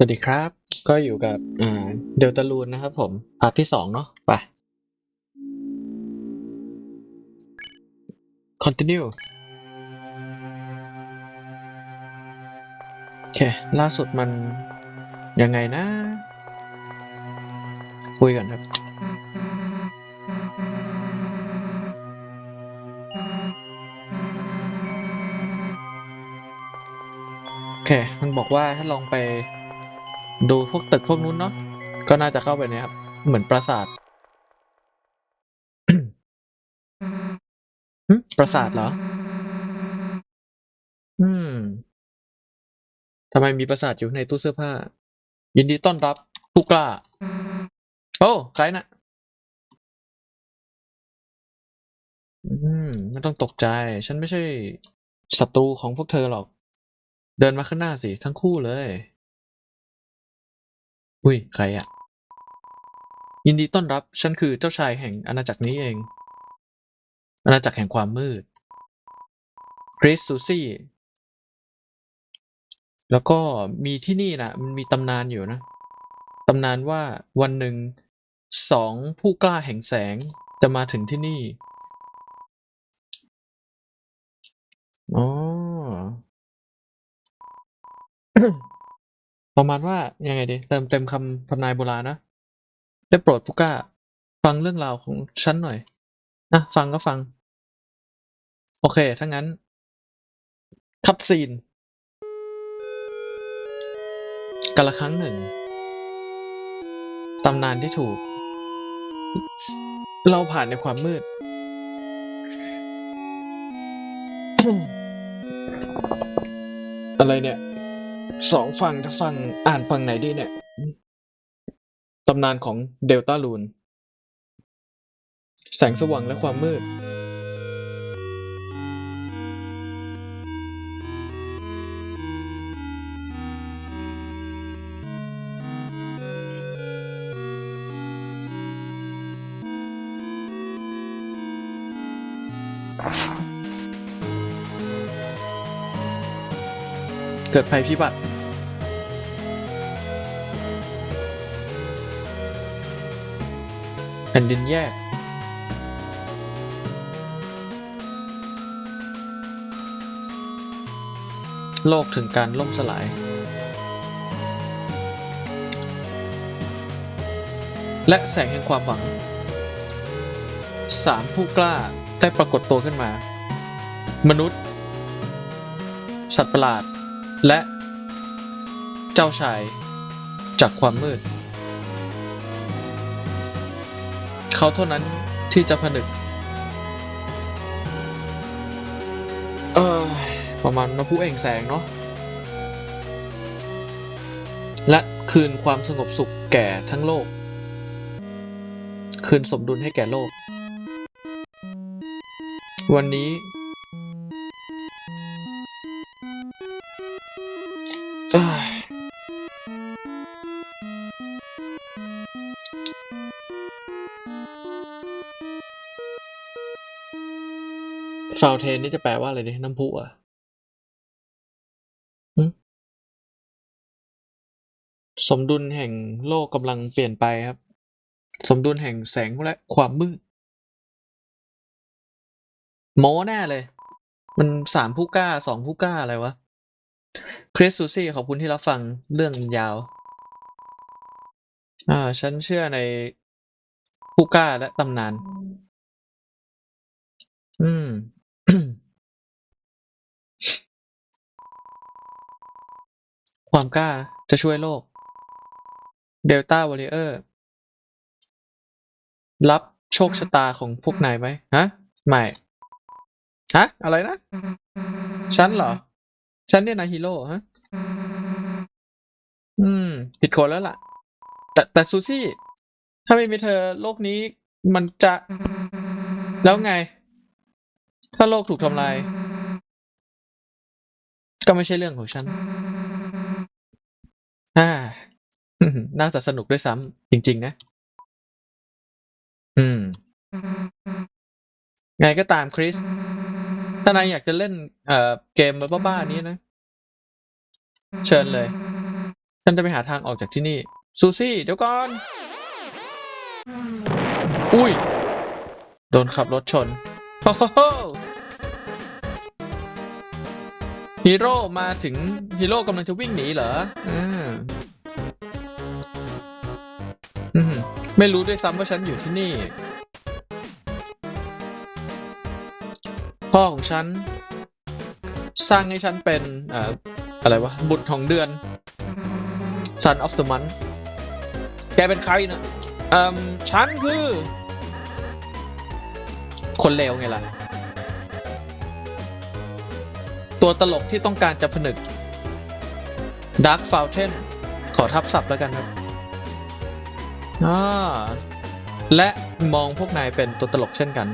สวัสดีครับ ก็อยู่กับเดลตาลูนนะครับผม พาร์ทที่สองเนาะไป continue โอเค ล่าสุดมันยังไงนะ คุยกันครับ โอเค มันบอกว่าถ้าลองไป ดูพวกตึกพวกนู้นเนาะก็น่าจะเข้าไปเนี่ยครับ เหมือนปราสาทปราสาทเหรอ อืมทำไมมีปราสาทอยู่ในตู้เสื้อผ้า ยินดีต้อนรับผู้กล้า โอ้ใครนะอืม ไม่ต้องตกใจ ฉันไม่ใช่ศัตรูของพวกเธอหรอก เดินมาข้างหน้าสิ ทั้งคู่เลย อุ้ย ใครอะยินดีต้อนรับ ฉันคือเจ้าชายแห่งอาณาจักรนี้เอง อาณาจักรแห่งความมืดกริสซูซี่ แล้วก็มีที่นี่นะมันมีตำนานอยู่นะ ตำนานว่าวันหนึ่งสองผู้กล้าแห่งแสงจะมาถึงที่นี่ อ๋อ ประมาณว่ายังไงดีเติมเต็มคำทำนายโบราณนะ ได้โปรดผู้กล้า ฟังเรื่องราวของฉันหน่อยนะฟังก็ฟัง โอเค ถ้างั้น คัดซีนกันละครั้งหนึ่ง ตำนานที่ถูก เราผ่านในความมืด อะไรเนี่ย สองฝั่งถ้าฟังอ่านฝั่งไหนดีเนี่ย ตำนานของเดลต้าลูน แสงสว่างและความมืด เกิดภัยพิบัติแผ่นดินแยก โลกถึงการล่มสลาย และแสงแห่งความหวังสามผู้กล้าได้ปรากฏตัวขึ้นมา มนุษย์ สัตว์ประหลาด และเจ้าชายจากความมืด เขาเท่านั้นที่จะผนึก เออประมาณน้ำพุเอ่งแสงเนาะและคืนความสงบสุขแก่ทั้งโลก คืนสมดุลให้แก่โลก วันนี้ ฟาวเทนนี่จะแปลว่าอะไรดิน้ำพุอะสมดุลแห่งโลกกำลังเปลี่ยนไปครับ สมดุลแห่งแสงและความมืดโม้แน่เลย มันสามผู้กล้าสองผู้กล้าอะไรวะ คริสซูซี่ขอบคุณที่รับฟังเรื่องยาว อ่า ฉันเชื่อในผู้กล้าและตำนาน อืม ความกล้าจะช่วยโลก เดลต้าวอริเออร์ รับโชคชะตาของพวกนายไหมฮะ ไม่ ฮะ อะไรนะ ฉันเหรอ ฉันเนี่ยนะฮีโร่ฮะ อืม ผิดคนแล้วล่ะ แต่แต่ซูซี่ ถ้าไม่มีเธอโลกนี้มันจะ แล้วไง ถ้าโลกถูกทำลาย ก็ไม่ใช่เรื่องของฉัน อ่า น่าจะสนุกด้วยซ้ำจริง ๆ นะ อืม ไงก็ตามคริส ถ้านายอยากจะเล่น เอ่อ เกมบ้าๆนี้นะ เชิญเลย ฉันจะไปหาทางออกจากที่นี่ ซูซี่ เดี๋ยวก่อน อุ้ย โดนขับรถชน โหฮีโร่มาถึงฮีโร่กำลังจะวิ่งหนีเหรออ่าอืมไม่รู้ด้วยซ้ำว่าฉันอยู่ที่นี่ พ่อของฉัน สร้างให้ฉันเป็นเอ่ออะไรวะ บุตรของเดือน Son of the Month แกเป็นใครนะเอ่มฉันคือ คนเลวไงล่ะ ตัวตลกที่ต้องการจะผนึก Dark Fountain ขอทับศัพท์แล้วกันครับอ่าและมองพวกนายเป็นตัวตลกเช่นกัน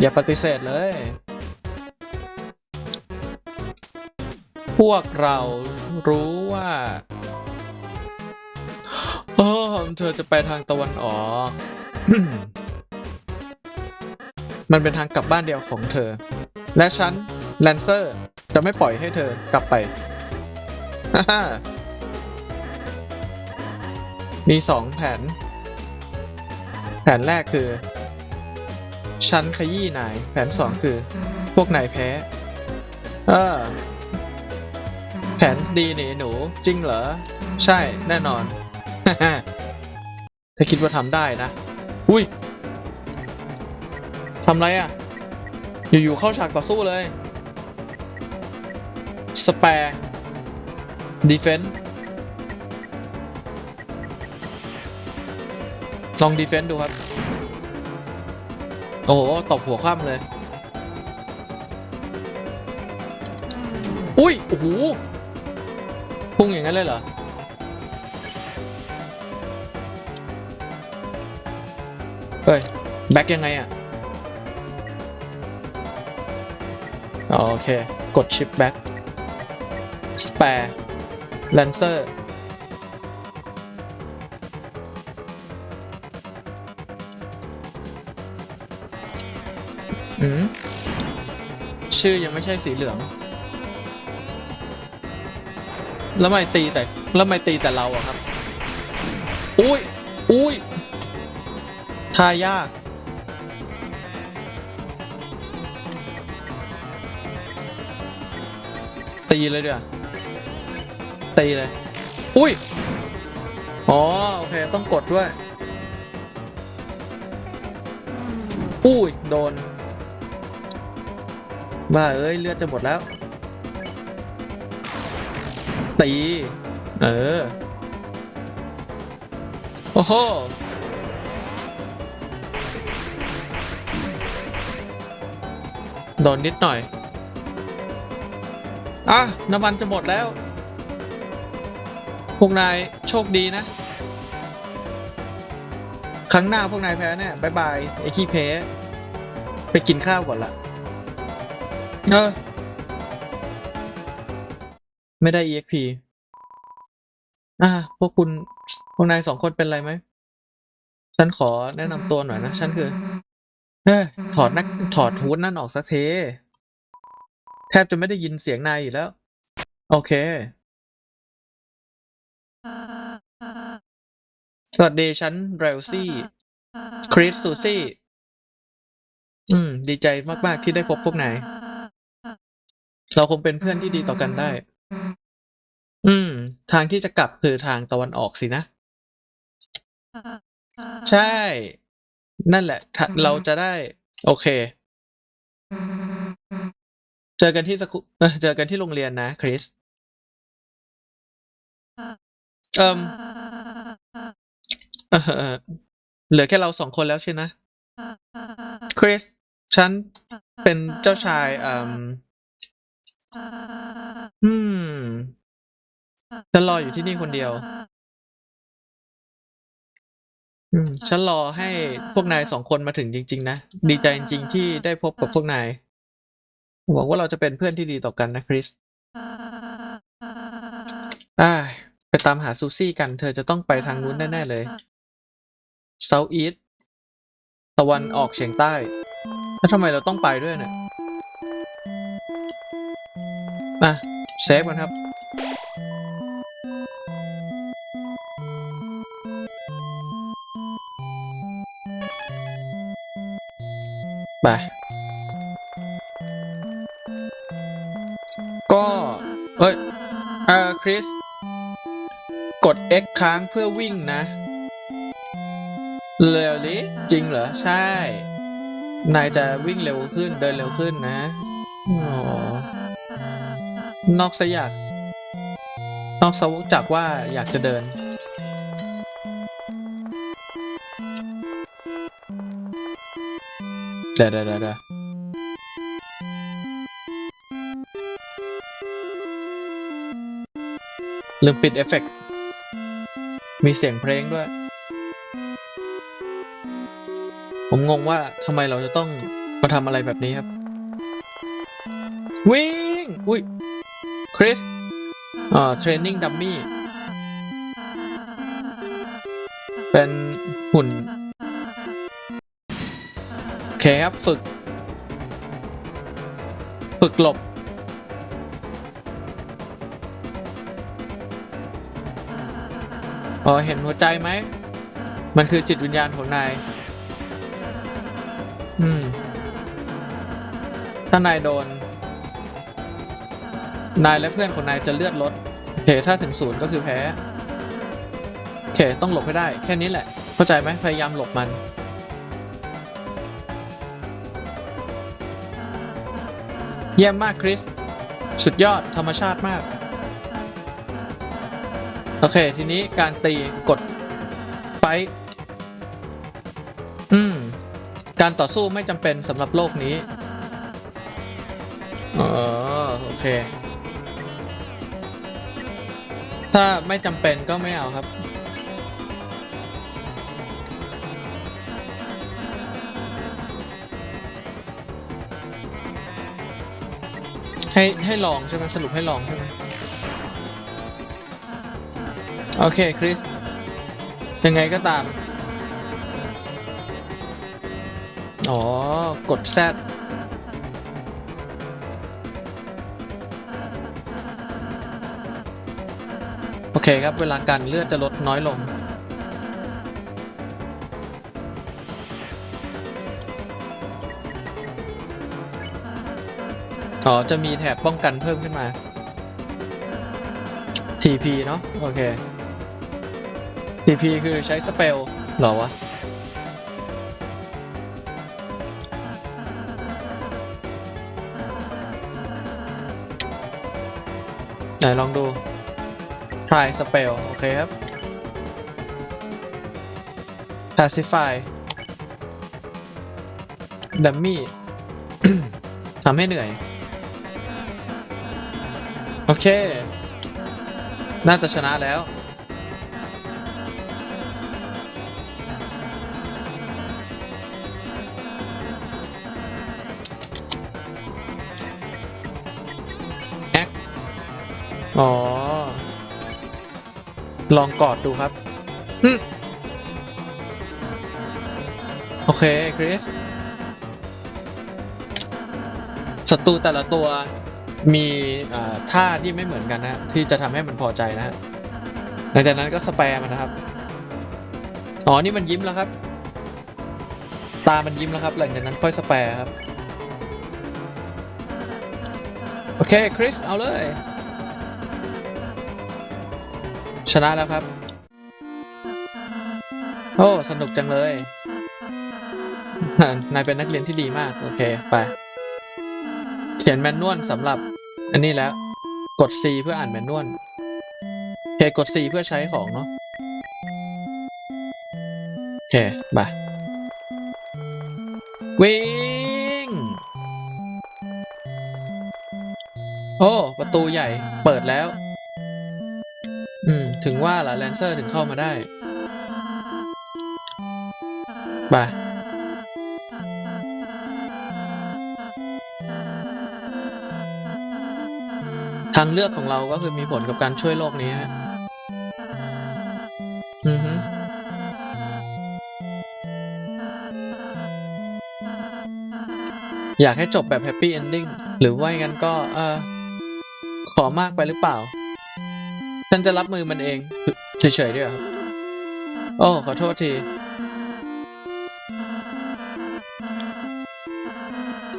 อย่าปฏิเสธเลย พวกเรารู้ว่าโอ้ เธอจะไปทางตะวันออกมันเป็นทางกลับบ้านเดียวของเธอ และฉันแลนเซอร์จะไม่ปล่อยให้เธอกลับไปฮ่ามีสองแผน แผนแรกคือ ฉันขยี้นาย แผนสองคือ พวกนายแพ้ เออ แผนดีหนีหนู จริงเหรอ ใช่แน่นอน ถ้าคิดว่าทำได้นะ อุ้ยทำไรอะ อยู่ๆเข้าฉากต่อสู้เลยสแปร์ดีเฟน s ์ลองดีเฟน s ์ดูครับ โอ้โหตบหัวคว่ำเลย อุ้ย โอ้โหพุ่งอย่างนั้นเลยเหรอ เฮ้ย แบ็กยังไงอะโอเค กดชิปแบ็กสเปร์แลนเซอร์อืมชื่อยังไม่ใช่สีเหลือง แล้วไม่ตีแต่ แล้วไม่ตีแต่เราอะครับ อุ้ย อุ้ย ทายาก ตีเลยเดี๋ยวตีเลย อุ้ย อ๋อ โอเค ต้องกดด้วย อุ้ย โดน บ้า เอ้ย เลือดจะหมดแล้ว ตี เออ โอ้โห โดนนิดหน่อย อะ น้ำมันจะหมดแล้ว พวกนายโชคดีนะ ครั้งหน้าพวกนายแพ้เนี่ยบายบาย ไอ้ขี้เพไปกินข้าวก่อนละเออ ไม่ได้ EXP อ่าพวกคุณ พวกนายสองคนเป็นไรไหม ฉันขอแนะนำตัวหน่อยนะ ฉันคือ เฮ้ยถอดนักถอดฮูดนั่นออกสักเทแทบจะไม่ได้ยินเสียงนายอยู่แล้ว โอเค สวัสดีฉันเรลซี่ คริสซูซี่ อืม ดีใจมาก ๆ ที่ได้พบพวกนาย เราคงเป็นเพื่อนที่ดีต่อกันได้ อืม ทางที่จะกลับคือทางตะวันออกสินะ ใช่ นั่นแหละถ้าเราจะได้ โอเค เจอกันที่สกุเอ่อเจอกันที่โรงเรียนนะคริสเอิมเออเหลือแค่เราสองคนแล้วใช่นะคริสฉันเป็นเจ้าชายเอ่มอืมฉันรออยู่ที่นี่คนเดียวืมฉันรอให้พวกนายสองคนมาถึงจริง ๆ นะ ดีใจจริง ๆ ที่ได้พบกับพวกนาย หวังว่าเราจะเป็นเพื่อนที่ดีต่อกันนะคริสไปตามหาซูซี่กัน เธอจะต้องไปทางนู้นแน่ ๆ เลยเซาท์อีสตะวันออกเฉียงใต้ แล้วทำไมเราต้องไปด้วยเนี่ยอะเซฟกันครับ ไปก็เอ้ยเออคริส กด X ค้างเพื่อวิ่งนะเร็วลิจริงเหรอ ใช่ นายจะวิ่งเร็วขึ้นเดินเร็วขึ้นนะอ๋อนอกซะอยากนอกซะจากว่าอยากจะเดิน เดี๋ยวเดี๋ยวเดี๋ยวเดี๋ยวลืมปิดเอฟเฟกต์มีเสียงเพลงด้วย ผมงงว่าทำไมเราจะต้องมาทำอะไรแบบนี้ครับ วิ่ง อุ้ย คริสอ่าเทรนนิ่งดัมมี่ เป็นหุ่น คครับ ฝึก ฝึกหลบอ๋อเห็นหัวใจไหม มันคือจิตวิญญาณของนาย อืม ถ้านายโดน นายและเพื่อนของนายจะเลือดลดโอเค ถ้าถึงศูนย์ก็คือแพ้ โอเค ต้องหลบให้ได้ แค่นี้แหละ เข้าใจไหมพยายามหลบมัน เยี่ยมมากคริส สุดยอดธรรมชาติมาก โอเค ทีนี้การตีกดไฟท์อืม การต่อสู้ไม่จำเป็นสำหรับโลกนี้เออโอเค ถ้าไม่จำเป็นก็ไม่เอาครับ ให้ให้ลองใช่ไหมสรุปให้ลองใช่ไหมโอเคคริสยังไงก็ตาม อ๋อ กด Z โอเคครับ เวลาการเลือดจะลดน้อยลง อ๋อ จะมีแถบป้องกันเพิ่มขึ้นมา TP เนาะโอเค TP คือใช้สเปลเหรอวะ ไหนลองดู try spell โอเคครับ pacify dummy ทำให้เหนื่อย โอเค น่าจะชนะแล้ว แอค อ๋อ ลองกอดดูครับ โอเค คริสศัตรูแต่ละตัว มีท่าที่ไม่เหมือนกันนะฮะที่จะทำให้มันพอใจนะฮะหลังจากนั้นก็สแปมมันนะครับอ๋อนี่มันยิ้มแล้วครับ ตามันยิ้มแล้วครับ หลังจากนั้นค่อยสแปรครับโอเคคริสเอาเลย ชนะแล้วครับ โอ้ สนุกจังเลย นายเป็นนักเรียนที่ดีมาก โอเค ไป ขียนแมนนวลสำหรับ อันนี้แล้ว กด C เพื่ออ่านแมนนวลโอเคกด C เพื่อใช้ของเนาะโอเคไปวิ่ง โอ้ ประตูใหญ่เปิดแล้ว อืม ถึงว่าล่ะแลนเซอร์ถึงเข้ามาได้ไป ทางเลือกของเราก็คือมีผลกับการช่วยโลกนี้ฮะอือฮึอยากให้จบแบบแฮปปี้เอนดิ้งหรือว่างั้นก็เออขอมากไปหรือเปล่า ฉันจะรับมือมันเองเฉยๆด้วยครับ โอ้ขอโทษที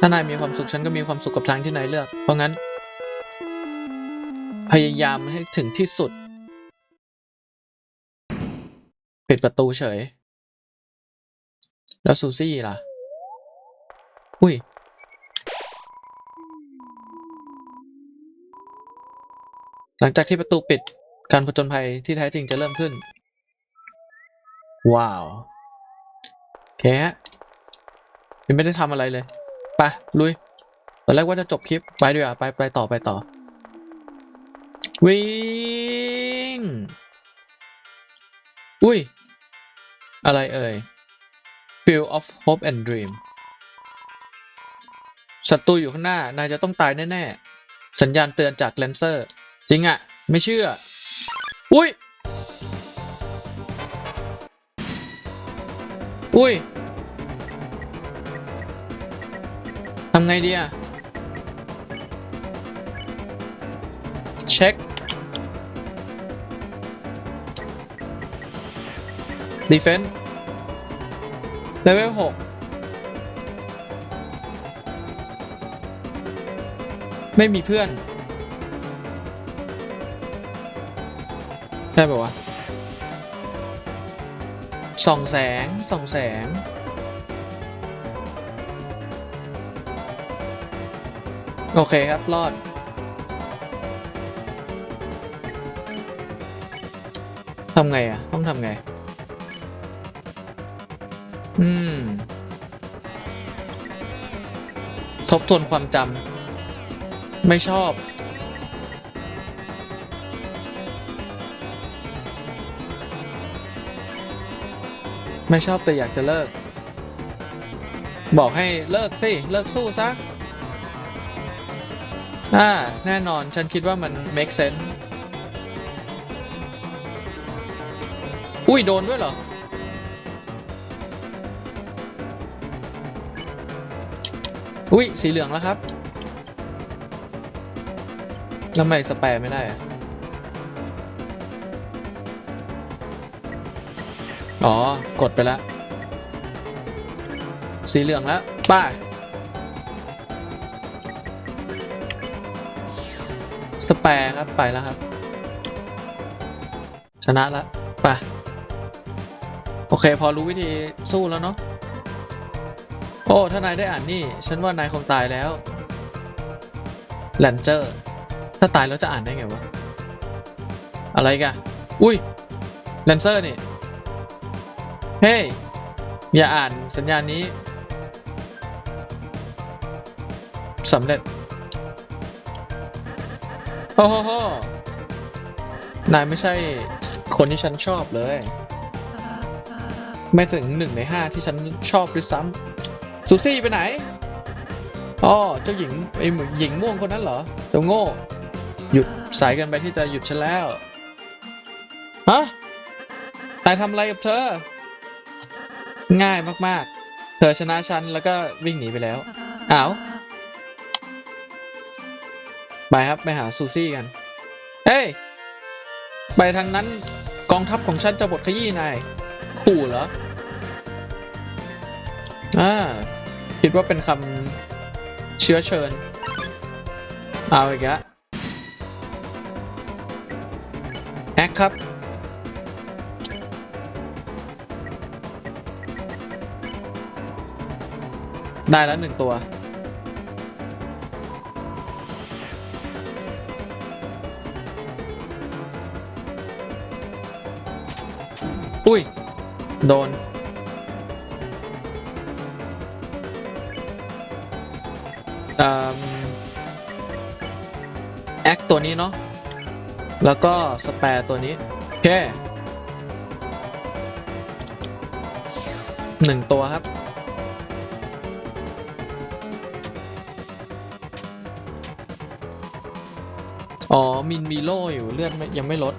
ถ้านายมีความสุขฉันก็มีความสุขกับทางที่นายเลือก เพราะงั้น พยายามให้ถึงที่สุด ปิดประตูเฉย แล้วซูซี่ล่ะ อุ้ย หลังจากที่ประตูปิดการผจญภัยที่แท้จริงจะเริ่มขึ้น ว้าวโอเคฮะยังไม่ได้ทำอะไรเลย ไป ลุย ตอนแรกว่าจะจบคลิป ไปดีกว่าไป ไปต่อไปต่อ วิ่ง อุ้ย อะไรเอ่ย Field of Hope and Dream ศัตรูอยู่ข้างหน้า นายจะต้องตายแน่ ๆ สัญญาณเตือนจากเลนเซอร์ จริงอะไม่เชื่อ อุ้ย อุ้ย ทำไงดีอะเช็ค ดีเฟน s ์เลเวลหกไม่มีเพื่อน ใช่ป่าวะส่องแสงส่องแสง โอเคครับ รอด ทำไงอะ ต้องทำไง อืม ทบทวนความจำไม่ชอบ ไม่ชอบแต่อยากจะเลิก บอกให้เลิกสิ เลิกสู้ซะอ่า แน่นอนฉันคิดว่ามัน make sense อุ้ย โดนด้วยเหรอ อุ้ยสีเหลืองแล้วครับทำไมสแปรไม่ได้อะอ๋อ กดไปแล้ว สีเหลืองแล้ว ป้าสแปรครับ ไปแล้วครับ ชนะล้วไป โอเค พอรู้วิธีสู้แล้วเนาะ โอ้ ถ้านายได้อ่านนี่ ฉันว่านายคงตายแล้วแลนเจอร์ ถ้าตายแล้วจะอ่านได้ไงวะ อะไรกันอุ้ยแลนเซอร์นี่ เฮ้ยอย่าอ่านสัญญาณนี้สำเร็จ โอ้โหโห นายไม่ใช่คนที่ฉันชอบเลย ไม่ถึงหนึ่งในห้าที่ฉันชอบด้วยซ้ำ ซูซี่ไปไหนอ๋อเจ้าหญิงไอ้หญิงม่วงคนนั้นเหรอเจ้าโง่ หยุดสายกันไปที่จะหยุดฉันแล้วฮะนายทำอะไรกับเธอ ง่ายมากๆ เธอชนะฉันแล้วก็วิ่งหนีไปแล้วอ้าวไปครับไปหาซูซี่กัน เฮ้ย ไปทางนั้นกองทัพของฉันจะบดขยี้นาย ขู่เหรอ อ่า คิดว่าเป็นคำเชื้อเชิญ เอาอีกแล้วแอคครับ ได้แล้วหนึ่งตัวอุ้ย โดน แอคตัวนี้เนาะ แล้วก็สแปร์ตัวนี้ โอเคหนึ่งตัวครับ อ๋อ มินมีโล่อยู่เลือดยังไม่ลด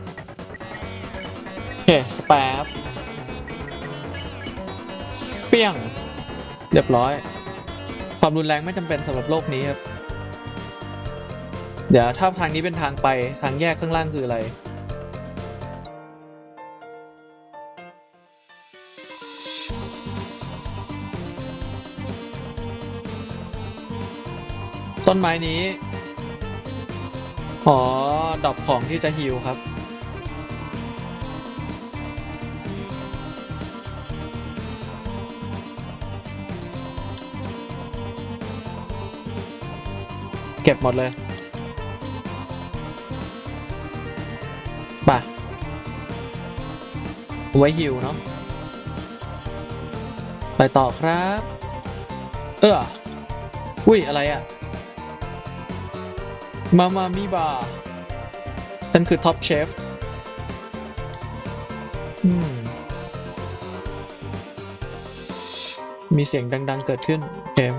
โอเค สแปร์เปี้ยง เรียบร้อย ความรุนแรงไม่จำเป็นสำหรับโลกนี้ครับ เดี๋ยวถ้าทางนี้เป็นทางไปทางแยกข้างล่างคืออะไร ต้นไม้นี้ อ๋อ ดอกของที่จะฮิวครับ เก็บหมดเลยป่ะไว้ฮิวเนาะไปต่อครับ เอออุ้ย อะไรอะมามามีบาฉันคือท็อปเชฟอืมมีเสียงดัง ๆ เกิดขึ้นเกม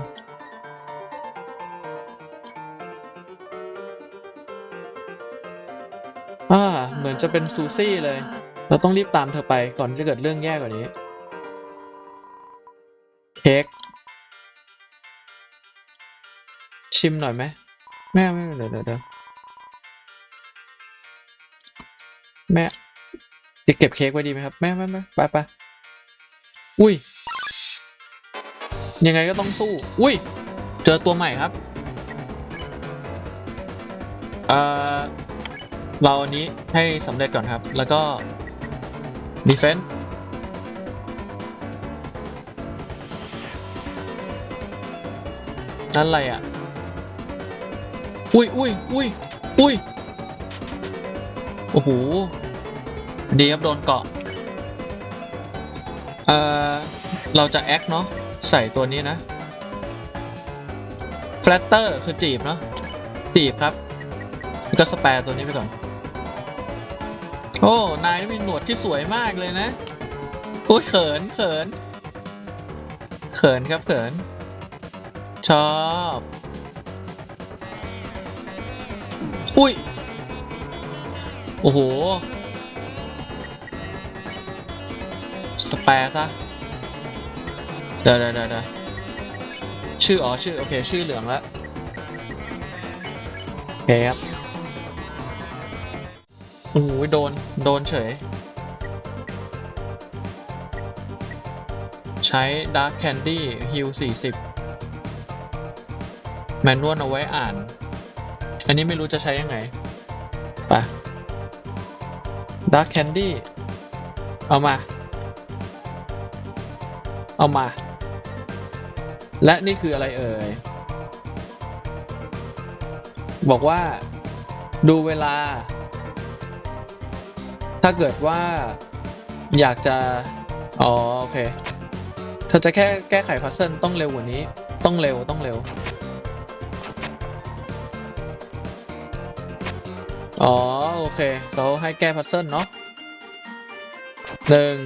เหมือนจะเป็นซูซี่เลย เราต้องรีบตามเธอไปก่อนที่จะเกิดเรื่องแย่กว่านี้ เค้กชิมหน่อยไหมแม่ไม่เดี๋ยวเดี๋ยวแม่จะเก็บเค้กไว้ดีไหมครับ แม่แม่แม่ไปไปอุ้ย ยังไงก็ต้องสู้ อุ้ย เจอตัวใหม่ครับ เอ่อ เราอันนี้ให้สำเร็จก่อนครับ แล้วก็ defense นั่นอะไรอะ อุ้ยอุ้ยอุ้ยอุ้ยโอ้โหดีครับโดนเกาะ เอ่อ เราจะแอคเนาะ ใส่ตัวนี้นะ flatter คือจีบเนาะจีบครับแล้วก็สแปร์ตัวนี้ไปก่อน โอ้ นายมีหนวดที่สวยมากเลยนะ โอ้ยเขินเขิน เขินครับเขิน ชอบ อุ้ย โอ้โห สแปร์ซะเดี๋ยวเดี๋ยวเดี๋ยวเดี๋ยวชื่อ อ๋อ ชื่อ โอเค ชื่อเหลืองแล้วโอเคครับ โอ้โหโดน โดนเฉย ใช้ Dark Candy Heal 40 แมนนวลเอาไว้อ่าน อันนี้ไม่รู้จะใช้ยังไงไป Dark Candy เอามา เอามา และนี่คืออะไรเอ่ย บอกว่าดูเวลา ถ้าเกิดว่าอยากจะ อ๋อโอเคเธอจะแค่แก้ไขพัซเซิลต้องเร็วกว่านี้ ต้องเร็วต้องเร็ว อ๋อโอเคเขาให้แก้พัซเซิลเนาะหนึ่ง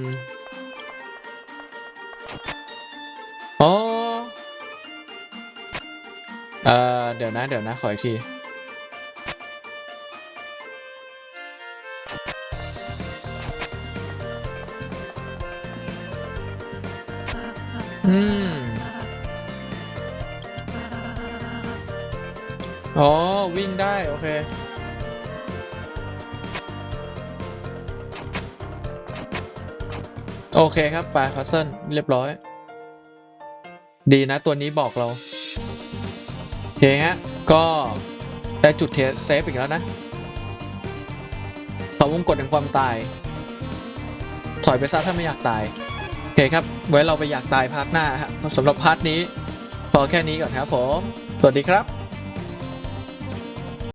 อ๋อเอ่อเดี๋ยวนะ เดี๋ยวนะ ขออีกที อืมอ๋อ วิ่งได้ โอเค โอเคครับไปพัซเซิลเรียบร้อย ดีนะ ตัวนี้บอกเรา โอเคฮะ ก็ได้จุดเทสเซฟอีกแล้วนะถอดวงกดแห่งความตาย ถอยไปซะถ้าไม่อยากตาย เคครับ ไว้เราไปอยากตายพาร์ทหน้าฮะสำหรับพาร์ทนี้พอแค่นี้ก่อนครับผม สวัสดีครับ